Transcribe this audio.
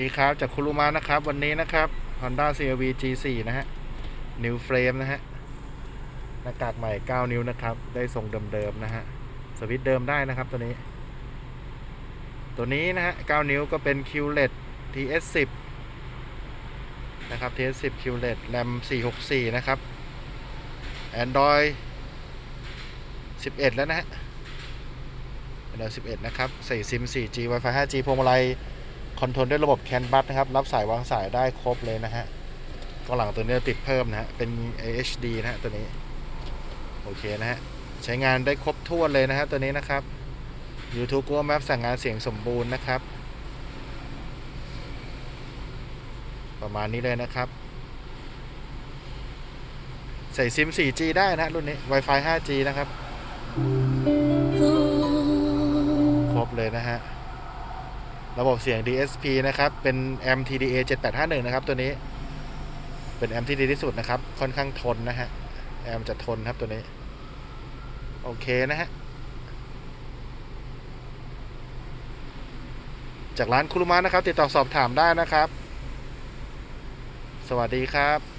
ดีครับจากคุรุมะนะครับ วันนี้นะครับ Honda CRV G4 นะฮะ New Frame นะฮะ หน้ากากใหม่ 9 นิ้วนะครับ ได้ทรงเดิมๆนะฮะ สวิตช์เดิมได้นะครับตัวนี้ ตัวนี้นะฮะ 9 นิ้วก็เป็น QLED TS10 นะครับ TS10 QLED RAM 464 นะครับ Android 11 แล้วนะฮะ Android 11 นะครับ ใส่ซิม 4G Wi-Fi 5G พวงมาลัย คอนโทรลด้วยระบบแคนบัสนะครับ รับสายวางสายได้ครบเลยนะฮะกล้องหลังตัวนี้ติดเพิ่มนะฮะ เป็น AHD นะฮะตัวนี้ โอเคนะฮะ ใช้งานได้ครบถ้วนเลยนะฮะตัวนี้นะครับ YouTube Google Maps สั่งงานเสียงสมบูรณ์นะครับ ประมาณนี้เลยนะครับ ใส่ซิม 4G ได้นะฮะรุ่นนี้ Wi-Fi 5G นะครับ ครบเลยนะฮะ ระบบเสียง DSP นะครับ เป็น MTDA 7851 นะครับ ตัวนี้ เป็นแอมที่ดีที่สุดนะครับ ค่อนข้างทนนะฮะ แอมจะทนครับตัวนี้ โอเคนะฮะ จากร้านคุรุมะนะครับ ติดต่อสอบถามได้นะครับ สวัสดีครับ